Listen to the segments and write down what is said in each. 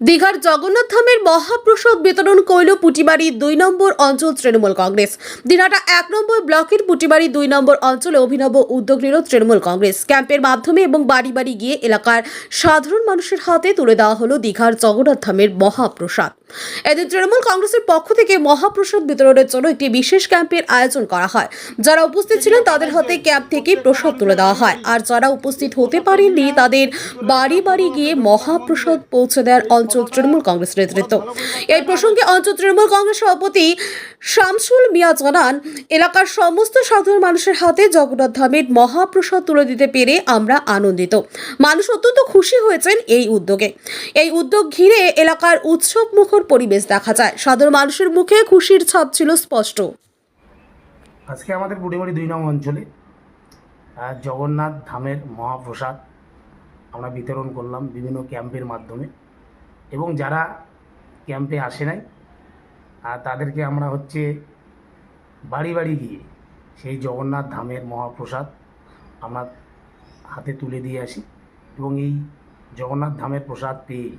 দীঘার জগন্নাথ ধামের মহাপ্রসাদ বিতরণ করল পুটিবাড়ি দুই নম্বর অঞ্চল তৃণমূল কংগ্রেস। দিনাটা এক নম্বর ব্লকের পুটিবাড়ি দুই নম্বর অঞ্চলে অভিনব উদ্যোগ নিল তৃণমূল কংগ্রেস। ক্যাম্পের মাধ্যমে এবং বাড়ি বাড়ি গিয়ে এলাকার সাধারণ মানুষের হাতে তুলে দেওয়া হলো দীঘার জগন্নাথ ধামের মহাপ্রসাদ। এদিন তৃণমূল কংগ্রেসের পক্ষ থেকে মহাপ্রসাদ বিতরণের জন্য একটি বিশেষ ক্যাম্পের আয়োজন করা হয়। যারা উপস্থিত ছিলেন তাদের হাতে ক্যাম্প থেকে প্রসাদ তুলে দেওয়া হয়। আর যারা উপস্থিত হতে পারেননি, তাদের বাড়ি বাড়ি গিয়ে মহাপ্রসাদ পৌঁছে দেওয়ার অঞ্চল তৃণমূল কংগ্রেস নেতৃত্ব। এই প্রসঙ্গে অঞ্চল তৃণমূল কংগ্রেস সভাপতি শামসুল মিয়া জানান, এলাকার সমস্ত সাধারণ মানুষের হাতে জগন্নাথ ধামের মহাপ্রসাদ তুলে দিতে পেরে আমরা আনন্দিত। মানুষ অত্যন্ত খুশি হয়েছেন এই উদ্যোগে। এই উদ্যোগ ঘিরে এলাকার উৎসব মুখর পরিবেশ দেখা যায়। সাধারণ মানুষের মুখে খুশির ছাপ ছিল স্পষ্ট। আজকে আমাদের বুড়িমারি দুই নং অঞ্চলে জগন্নাথ ধামের মহাপ্রসাদ আমরা বিতরণ করলাম বিভিন্ন ক্যাম্পের মাধ্যমে। এবং যারা ক্যাম্পে আসে নাই আর তাদেরকে আমরা হচ্ছে বাড়ি বাড়ি গিয়ে সেই জগন্নাথ ধামের মহাপ্রসাদ আমরা হাতে তুলে দিয়ে আসি। এবং এই জগন্নাথ ধামের প্রসাদ পেয়ে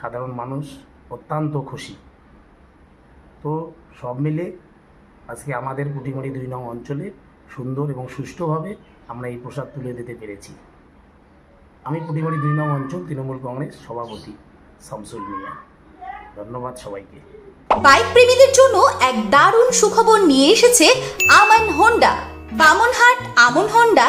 সাধারণ মানুষ অত্যন্ত খুশি। তো সব মিলে আজকে আমাদের পুটিমারি দুই নং অঞ্চলে সুন্দর এবং সুষ্ঠুভাবে আমরা এই প্রসাদ তুলে দিতে পেরেছি। আমি পুটিমারি দুই নং অঞ্চল, তৃণমূল কংগ্রেস সভাপতি শামসুল মিয়া। ধন্যবাদ সবাইকে। বাইক প্রেমীদের জন্য এক দারুণ সুখবর নিয়ে এসেছে আমান হোন্ডা। বামনহাট আমন হোন্ডা